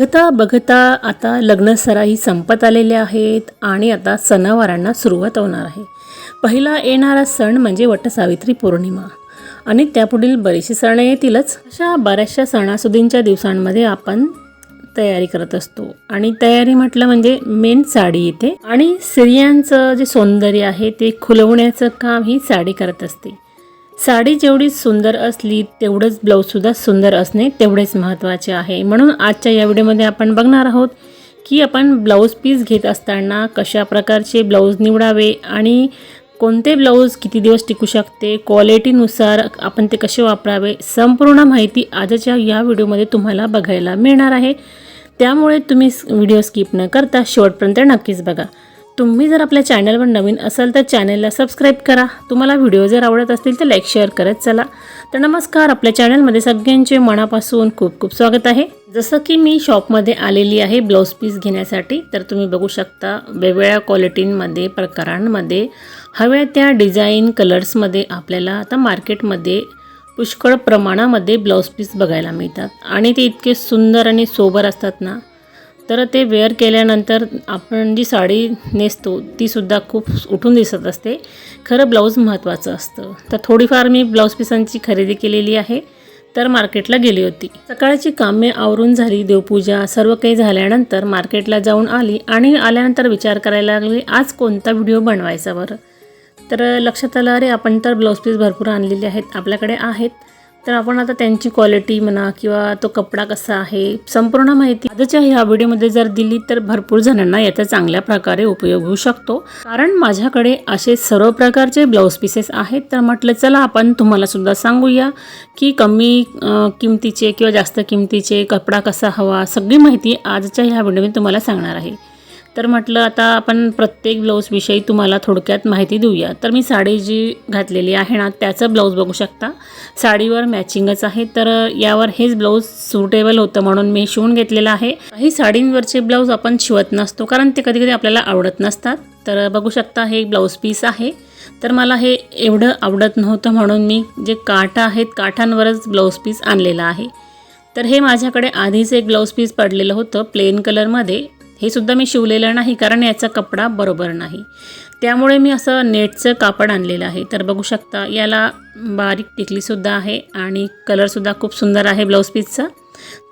बघता बघता आता लग्नसराही संपत आलेले आहेत आणि आता सणावारांना सुरुवात होणार आहे. पहिला येणारा सण म्हणजे वटसावित्री पौर्णिमा. आणि त्यापुढील बरीचशी सण येतीलच. अशा बऱ्याचशा सणासुदींच्या दिवसांमध्ये आपण तयारी करत असतो. आणि तयारी म्हटलं म्हणजे मेन साडी येते आणि स्त्रियांचं जे सौंदर्य आहे ते खुलवण्याचं काम ही साडी करत असते. साडी जेवढी सुंदर असली तेवढंच ब्लाऊजसुद्धा सुंदर असणे तेवढेच महत्त्वाचे आहे. म्हणून आजच्या या व्हिडिओमध्ये आपण बघणार आहोत की आपण ब्लाऊज पीस घेत असताना कशा प्रकारचे ब्लाऊज निवडावे आणि कोणते ब्लाऊज किती दिवस टिकू शकते क्वालिटीनुसार आपण ते कसे वापरावे संपूर्ण माहिती आजच्या या व्हिडिओमध्ये तुम्हाला बघायला मिळणार आहे. त्यामुळे तुम्ही व्हिडिओ स्किप न करता शेवटपर्यंत नक्कीच बघा. तुम्ही जर आपल्या चॅनलवर नवीन असाल तर चॅनलला सबस्क्राईब करा. तुम्हाला व्हिडिओ जर आवडत असतील तर लाईक शेअर करत चला. तर नमस्कार आपल्या चॅनलमध्ये सगळ्यांचे मनापासून खूप खूप स्वागत आहे. जसं की मी शॉपमध्ये आलेली आहे ब्लाऊज पीस घेण्यासाठी तर तुम्ही बघू शकता वेगवेगळ्या क्वालिटींमध्ये प्रकारांमध्ये. हव्या त्या डिझाईन कलर्समध्ये आपल्याला आता मार्केटमध्ये पुष्कळ प्रमाणामध्ये ब्लाऊज पीस बघायला मिळतात. आणि ते इतके सुंदर आणि सोबर असतात ना तर ते वेअर केल्यानंतर आपण जी साडी नेसतो तीसुद्धा खूप उठून दिसत असते. खरं ब्लाऊज महत्त्वाचं असतं. तर थोडीफार मी ब्लाऊज पिसांची खरेदी केलेली आहे. तर मार्केटला गेली होती. सकाळची कामे आवरून झाली देवपूजा सर्व काही झाल्यानंतर मार्केटला जाऊन आली आणि आल्यानंतर विचार करायला लागली आज कोणता व्हिडिओ बनवायचा बरं? तर लक्षात आलं अरे आपण तर ब्लाऊज पीस भरपूर आणलेले आहेत आपल्याकडे आहेत. तर आपण आता त्यांची क्वालिटी म्हणा किंवा तो कपडा कसा आहे संपूर्ण माहिती आजच्या ह्या व्हिडिओमध्ये जर दिली तर भरपूर जणांना याचा चांगल्या प्रकारे उपयोग होऊ शकतो. कारण माझ्याकडे असे सर्व प्रकारचे ब्लाऊज पीसेस आहेत. तर म्हटलं चला आपण तुम्हाला सुद्धा सांगूया की कमी किमतीचे किंवा जास्त किमतीचे कपडा कसा हवा सगळी माहिती आजच्या ह्या व्हिडिओमध्ये तुम्हाला सांगणार आहे. तर म्हटलं आता आपण प्रत्येक ब्लाऊजविषयी तुम्हाला थोडक्यात माहिती देऊया. तर मी साडी जी घातलेली आहे ना त्याचं ब्लाऊज बघू शकता. साडीवर मॅचिंगच आहे तर यावर हेच ब्लाऊज सुटेबल होतं म्हणून मी शिवून घेतलेलं आहे. काही साडींवरचे ब्लाऊज आपण शिवत नसतो कारण ते कधी कधी आपल्याला आवडत नसतात. तर बघू शकता हे ब्लाऊज पीस आहे. तर मला हे एवढं आवडत नव्हतं म्हणून मी जे काठा आहेत काठांवरच ब्लाऊज पीस आणलेलं आहे. तर हे माझ्याकडे आधीच एक ब्लाऊज पीस पडलेलं होतं प्लेन कलरमध्ये हे सुद्धा मी शिवलेलं नाही कारण याचा कपडा बरोबर नाही. त्यामुळे मी असं नेटचं कापड आणलेलं आहे. तर बघू शकता याला बारीक टिकलीसुद्धा आहे आणि कलरसुद्धा खूप सुंदर आहे ब्लाऊज पीसचा.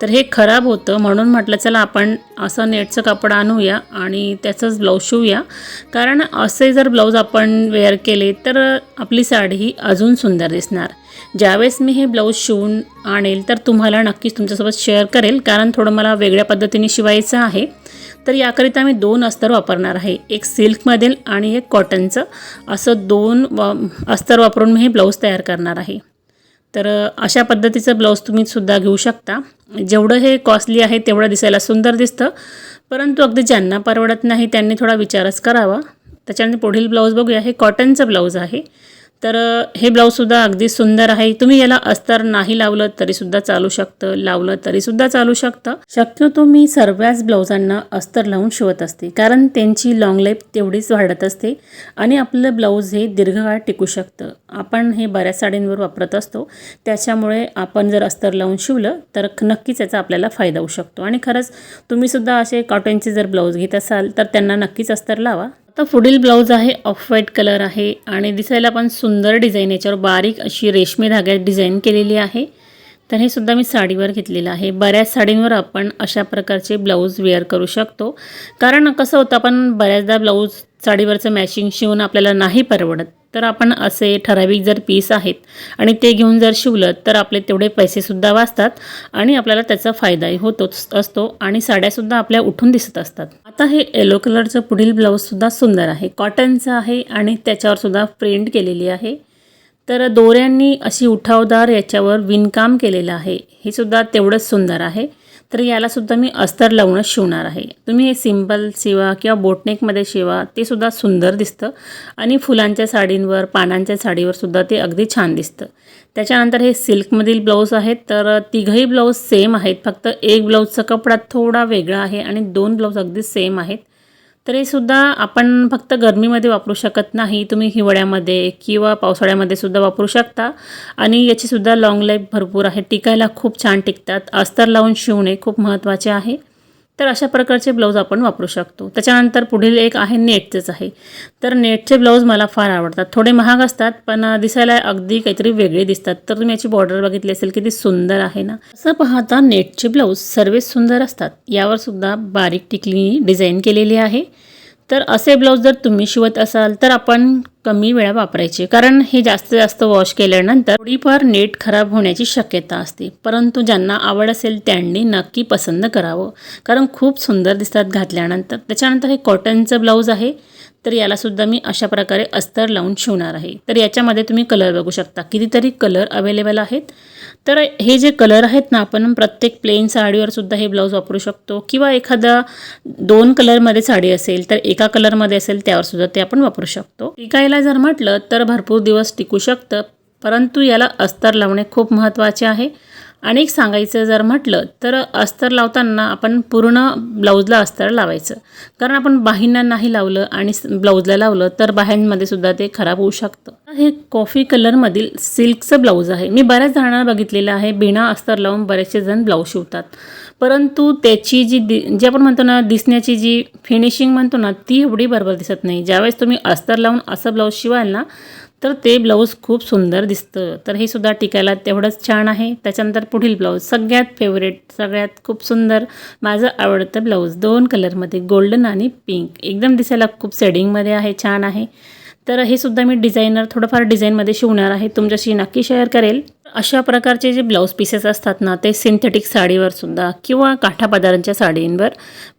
तर हे खराब होतं. म्हणून म्हटलं चला आपण असं नेटचं कापड आणूया आणि त्याचंच ब्लाऊज शिवूया. कारण असे जर ब्लाऊज आपण वेअर केले तर आपली साडी ही अजून सुंदर दिसणार. ज्यावेळेस मी हे ब्लाऊज शिवून आणेल तर तुम्हाला नक्कीच तुमच्यासोबत शेअर करेल. कारण थोडं मला वेगळ्या पद्धतीने शिवायचं आहे. तर याकरिता मी दोन अस्तर वापरणार आहे. एक सिल्कमधील आणि एक कॉटनचं. असं दोन वा अस्तर वापरून मी हे ब्लाऊज तयार करणार आहे. तर अशा पद्धतीचं ब्लाऊज तुम्ही सुद्धा घेऊ शकता. जेवढं हे कॉस्टली आहे तेवढं दिसायला सुंदर दिसतं. परंतु अगदी ज्यांना परवडत नाही त्यांनी थोडा विचारच करावा. त्याच्यानंतर पुढील ब्लाऊज बघूया. हे कॉटनचं ब्लाऊज आहे. तर हे ब्लाऊजसुद्धा अगदी सुंदर आहे. तुम्ही याला अस्तर नाही लावलं तरीसुद्धा चालू शकतं. लावलं तरीसुद्धा चालू शकतं. शक्यतो मी सर्वच ब्लाऊजांना अस्तर लावून शिवत असते. कारण त्यांची लॉंग लाईफ तेवढीच वाढत असते आणि आपलं ब्लाऊज हे दीर्घकाळ टिकू शकतं. आपण हे बऱ्याच साडींवर वापरत असतो. त्याच्यामुळे आपण जर अस्तर लावून शिवलं तर नक्कीच याचा आपल्याला फायदा होऊ शकतो. आणि खरंच तुम्हीसुद्धा असे कॉटनचे जर ब्लाऊज घेत असाल तर त्यांना नक्कीच अस्तर लावा. तर पुढील ब्लाऊज आहे ऑफ व्हाईट कलर आहे आणि दिसायला पण सुंदर डिझाईन याच्यावर बारीक अशी रेशमी धाग्यात डिझाईन केलेली आहे. तर हे सुद्धा मी साडीवर घेतलेलं आहे. बऱ्याच साडींवर आपण अशा प्रकारचे ब्लाऊज वेअर करू शकतो. कारण कसं होतं आपण बऱ्याचदा ब्लाऊज साडीवरचं मॅचिंग शिवून आपल्याला नाही परवडत. तर आपण असे ठराविक जर पीस आहेत आणि ते घेऊन जर शिवलं तर आपले तेवढे पैसेसुद्धा वाचतात आणि आपल्याला त्याचा फायदाही होतोच असतो आणि साड्यासुद्धा आपल्या उठून दिसत असतात. आता हे येलो कलरचं पुढील ब्लाऊजसुद्धा सुंदर आहे. कॉटनचं आहे आणि त्याच्यावर सुद्धा प्रिंट केलेली आहे. तर दोऱ्यांनी अशी उठावदार याच्यावर विणकाम केलेलं आहे. हे सुद्धा तेवढंच सुंदर आहे. तर याला सुद्धा मी अस्तर लावूनच शिवणार आहे. तुम्ही हे सिंपल शिवा किंवा बोटनेकमध्ये शिवा ते सुद्धा सुंदर दिसतं. आणि फुलांच्या साडींवर पानांच्या साडीवर सुद्धा ते अगदी छान दिसतं. त्याच्यानंतर हे सिल्कमधील ब्लाऊज आहेत. तर तिघही ब्लाऊज सेम आहेत. फक्त एक ब्लाऊजचा कपडा थोडा वेगळा आहे आणि दोन ब्लाऊज अगदी सेम आहेत. तरीसुद्धा आपण फक्त गरमीमध्ये वापरू शकत नाही. तुम्ही हिवाळ्यामध्ये किंवा पावसाळ्यामध्ये सुद्धा वापरू शकता. आणि याचीसुद्धा लाँग लाईफ भरपूर आहे. टिकायला खूप छान टिकतात. अस्तर लावून शिवणे खूप महत्त्वाचे आहे. तर अशा प्रकारचे ब्लाऊज आपण वापरू शकतो. त्याच्यानंतर पुढील एक आहे नेटचंच आहे. तर नेटचे ब्लाऊज मला फार आवडतात. थोडे महाग असतात पण दिसायला अगदी काहीतरी वेगळे दिसतात. तर तुम्ही याची बॉर्डर बघितली असेल किती सुंदर आहे ना? असं पाहता नेटचे ब्लाऊज सर्वच सुंदर असतात. यावर सुद्धा बारीक टिकली डिझाईन केलेली आहे. तर असे ब्लाऊज जर तुम्ही शिवत असाल तर आपण कमी वेळा वापरायचे. कारण हे जास्त जास्त वॉश केल्यानंतर थोडीफार नेट खराब होण्याची शक्यता असते. परंतु ज्यांना आवड असेल त्यांनी नक्की पसंत करावं. कारण खूप सुंदर दिसतात घातल्यानंतर. त्याच्यानंतर हे कॉटनचं ब्लाऊज आहे. तर यालासुद्धा मी अशा प्रकारे अस्तर लावून शिवणार आहे. तर याच्यामध्ये तुम्ही कलर बघू शकता. कितीतरी कलर अवेलेबल आहेत. तर हे जे कलर आहेत ना आपण प्रत्येक प्लेन साडीवर सुद्धा हे ब्लाऊज वापरू शकतो. किंवा एखादा दोन कलरमध्ये साडी असेल तर एका कलरमध्ये असेल त्यावर सुद्धा ते आपण वापरू शकतो. टिकायला जर म्हटलं तर भरपूर दिवस टिकू शकतं. परंतु याला अस्तर लावणे खूप महत्त्वाचे आहे. आणि सांगायचं जर म्हटलं तर अस्तर लावताना आपण पूर्ण ब्लाऊजला अस्तर लावायचं. कारण आपण बाहींना नाही लावलं आणि ब्लाऊजला लावलं तर बाह्यांमध्ये सुद्धा ते खराब होऊ शकतं. हे कॉफी कलरमधील सिल्कचं ब्लाऊज आहे. मी बऱ्याच जणांना बघितलेलं आहे बिना अस्तर लावून बरेचसे जण ब्लाऊज शिवतात. परंतु त्याची जी दि जे आपण म्हणतो ना दिसण्याची जी फिनिशिंग म्हणतो ना ती एवढी बरोबर दिसत नाही. ज्यावेळेस तुम्ही अस्तर लावून असं ब्लाऊज शिवाल ना तर ते ब्लाऊज खूप सुंदर दिसतं. तर हे सुद्धा टिकायला तेवढंच छान आहे. त्याच्यानंतर पुढील ब्लाऊज सगळ्यात फेवरेट सगळ्यात खूप सुंदर माझं आवडतं ब्लाऊज दोन कलरमध्ये गोल्डन आणि पिंक एकदम दिसायला खूप सेडिंगमध्ये आहे छान आहे. तर हे सुद्धा मी डिझायनर थोडंफार डिझाईनमध्ये शिवणार आहे. तुमच्याशी नक्की शेअर करेल. अशा प्रकारचे जे ब्लाऊज पीसेस असतात ना ते सिंथेटिक साडीवर सुद्धा किंवा काठा पदारांच्या साडींवर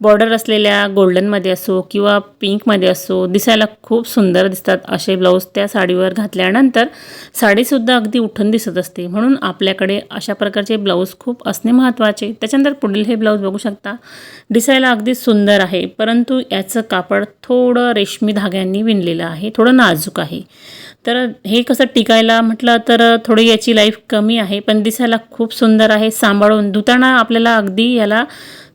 बॉर्डर असलेल्या गोल्डनमध्ये असो किंवा पिंकमध्ये असो दिसायला खूप सुंदर दिसतात असे ब्लाऊज त्या साडीवर घातल्यानंतर साडीसुद्धा अगदी उठून दिसत असते. म्हणून आपल्याकडे अशा प्रकारचे ब्लाऊज खूप असणे महत्त्वाचे. त्याच्यानंतर पुढील हे ब्लाऊज बघू शकता. दिसायला अगदी सुंदर आहे परंतु याचं कापड थोडं रेशमी धाग्यांनी विणलेलं आहे थोडं नाजूक आहे. तर हे कसं टिकायला म्हटलं तर थोडी याची लाईफ कमी आहे पण दिसायला खूप सुंदर आहे सांभाळून धुताना आपल्याला अगदी याला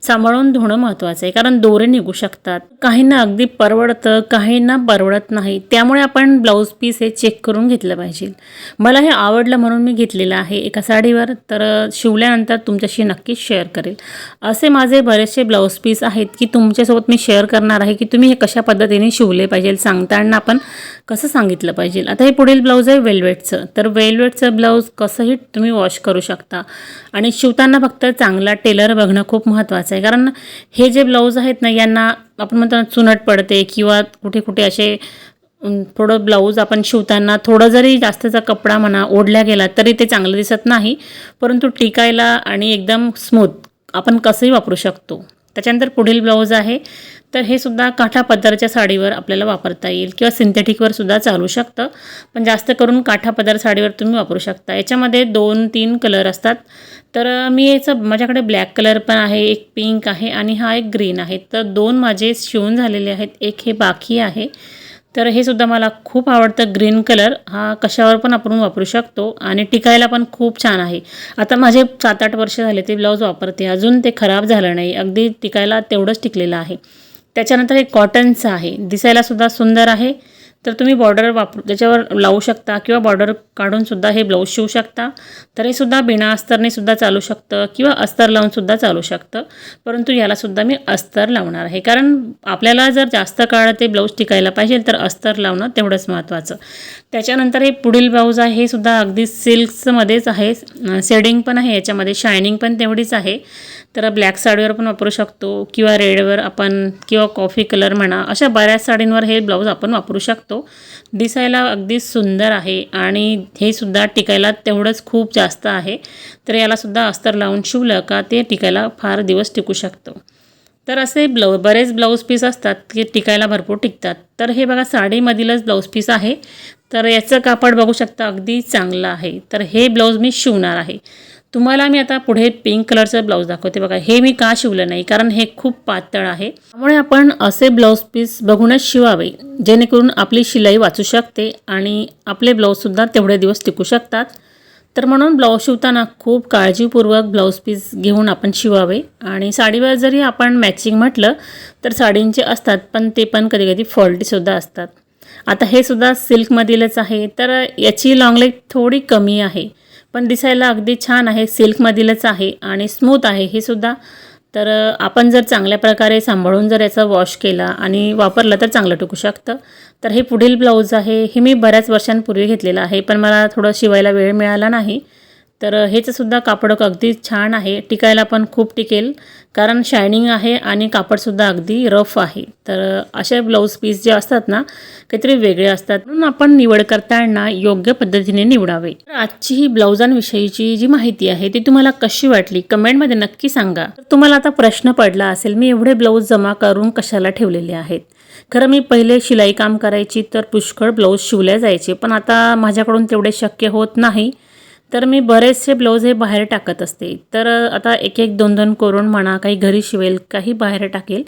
सांभाळून धुणं महत्त्वाचं आहे कारण दोरे निघू शकतात. काहींना अगदी परवडतं काहींना परवडत नाही त्यामुळे आपण ब्लाऊज पीस हे चेक करून घेतलं पाहिजे. मला हे आवडलं म्हणून मी घेतलेलं आहे एका साडीवर तर शिवल्यानंतर तुमच्याशी नक्कीच शेअर करेल. असे माझे बरेचसे ब्लाऊज पीस आहेत की तुमच्यासोबत मी शेअर करणार आहे की तुम्ही हे कशा पद्धतीने शिवले पाहिजे सांगताना आपण कसं सांगितलं पाहिजे? आता हे पुढील ब्लाऊज आहे वेल्वेटचं तर वेल्वेटचं ब्लाऊज कसंही तुम्ही वॉश करू शकता. आणि शिवताना फक्त चांगला टेलर बघणं खूप महत्त्वाचं आहे. कारण हे जे ब्लाऊज आहेत ना यांना आपण म्हणतो ना चुनट पडते किंवा कुठे कुठे असे थोडं ब्लाऊज आपण शिवताना थोडं जरी जास्तचा कपडा म्हणा ओढल्या गेला तरी ते चांगलं दिसत नाही. परंतु टिकायला आणि एकदम स्मूथ आपण कसंही वापरू शकतो. त्याच्यानंतर पुढील ब्लाऊज आहे. तर हे सुद्धा काठा पदरच्या साडीवर आपल्याला वापरता येईल किंवा सिंथेटिकवर सुद्धा चालू शकतं. पण जास्त करून काठा पदर साडीवर तुम्ही वापरू शकता. याच्यामध्ये दोन तीन कलर असतात. तर मी याचं माझ्याकडे ब्लॅक कलर पण आहे एक पिंक आहे आणि हा एक ग्रीन आहे. तर दोन माझे शिवून झालेले आहेत. एक हे बाकी आहे. तर हे सुद्धा मला खूप आवडतं. ग्रीन कलर हा कशावर पण आपण वापरू शकतो आणि टिकायला पण खूप छान आहे. आता माझे सात आठ वर्ष झाले ते ब्लाऊज वापरते. अजून ते खराब झालं नाही. अगदी टिकायला तेवढंच टिकलेलं आहे. त्याच्यानंतर हे कॉटनचं आहे. दिसायला सुद्धा सुंदर आहे. तर तुम्ही बॉर्डर वापरू त्याच्यावर लावू शकता किंवा बॉर्डर काढूनसुद्धा हे ब्लाऊज शिवू शकता. तर हे सुद्धा बिना अस्तरनेसुद्धा चालू शकतं किंवा अस्तर लावून सुद्धा चालू शकतं. परंतु यालासुद्धा मी अस्तर लावणार आहे. कारण आपल्याला जर जास्त काळ ते ब्लाऊज टिकायला पाहिजे तर अस्तर लावणं तेवढंच महत्त्वाचं त्याच्यानंतर हे पुढील ब्लाऊज आहे. हे सुद्धा अगदी सिल्कमध्येच आहे. शेडिंग पण आहे. याच्यामध्ये शायनिंग पण तेवढीच आहे. तर ब्लॅक साडीवर पण वापरू शकतो किंवा रेडवर आपण किंवा कॉफी कलर म्हणा अशा बऱ्याच साडींवर हे ब्लाऊज आपण वापरू शकतो. दिसायला अगदी सुंदर आहे आणि हे सुद्धा टिकायला तेवढंच खूप जास्त आहे. तर यालासुद्धा अस्तर लावून शिवलं का ते टिकायला फार दिवस टिकू शकतो. तर असे ब्लाऊ बरेच ब्लाऊज पीस असतात की टिकायला भरपूर टिकतात. तर हे बघा साडीमधीलच ब्लाऊज पीस आहे. तर याचं कापड बघू शकता अगदी चांगलं आहे. तर हे ब्लाऊज मी शिवणार आहे. तुम्हाला मी आता पुढे पिंक कलरचं ब्लाऊज दाखवते बघा. हे मी का शिवलं नाही? कारण हे खूप पातळ आहे. त्यामुळे आपण असे ब्लाऊज पीस बघूनच शिवावे जेणेकरून आपली शिलाई वाचू शकते आणि आपले ब्लाऊजसुद्धा तेवढे दिवस टिकू शकतात. तर म्हणून ब्लाऊज शिवताना खूप काळजीपूर्वक ब्लाऊज पीस घेऊन आपण शिवावे. आणि साडीवर जरी आपण मॅचिंग म्हटलं तर साडींचे असतात पण ते पण कधी कधी फॉल्टीसुद्धा असतात. आता हे सुद्धा सिल्कमधीलच आहे. तर याची लॉंगलेग थोडी कमी आहे. पण दिसायला अगदी छान आहे सिल्कमधीलच आहे आणि स्मूथ आहे हे सुद्धा. तर आपण जर चांगल्या प्रकारे सांभाळून जर याचा वॉश केला आणि वापरलं तर चांगलं टिकू शकतं. तर हे पुढील ब्लाऊज आहे हे मी बऱ्याच वर्षांपूर्वी घेतलेलं आहे पण मला थोडं शिवायला वेळ मिळाला नाही. तर ह्याचं सुद्धा कापड अगदी छान आहे. टिकायला पण खूप टिकेल. कारण शायनिंग आहे आणि कापडसुद्धा अगदी रफ आहे. तर असे ब्लाऊज पीस जे असतात ना काहीतरी वेगळे असतात. म्हणून आपण निवड करताना योग्य पद्धतीने निवडावे. तर आजची ही ब्लाऊजांविषयीची जी माहिती आहे ती तुम्हाला कशी वाटली? कमेंटमध्ये नक्की सांगा. तर तुम्हाला आता प्रश्न पडला असेल मी एवढे ब्लाऊज जमा करून कशाला ठेवलेले आहेत? खरं मी पहिले शिलाई काम करायची तर पुष्कळ ब्लाऊज शिवले जायचे. पण आता माझ्याकडून तेवढे शक्य होत नाही. तर मी बरेचसे ब्लाऊज हे बाहेर टाकत असते. तर आता एक एक दोन दोन करून म्हणा काही घरी शिवेल काही बाहेर टाकेल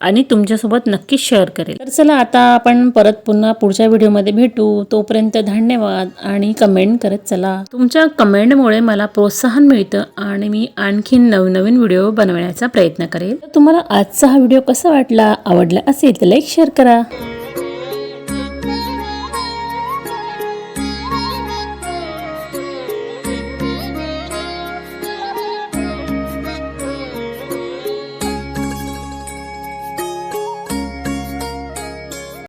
आणि तुमच्यासोबत नक्कीच शेअर करेल. तर चला आता आपण परत पुन्हा पुढच्या व्हिडिओमध्ये भेटू. तोपर्यंत धन्यवाद आणि कमेंट करत चला. तुमच्या कमेंटमुळे मला प्रोत्साहन मिळतं आणि मी आणखीन नवनवीन व्हिडिओ बनवण्याचा प्रयत्न करेल. तर तुम्हाला आजचा हा व्हिडिओ कसा वाटला आवडला असेल तर लाईक शेअर करा.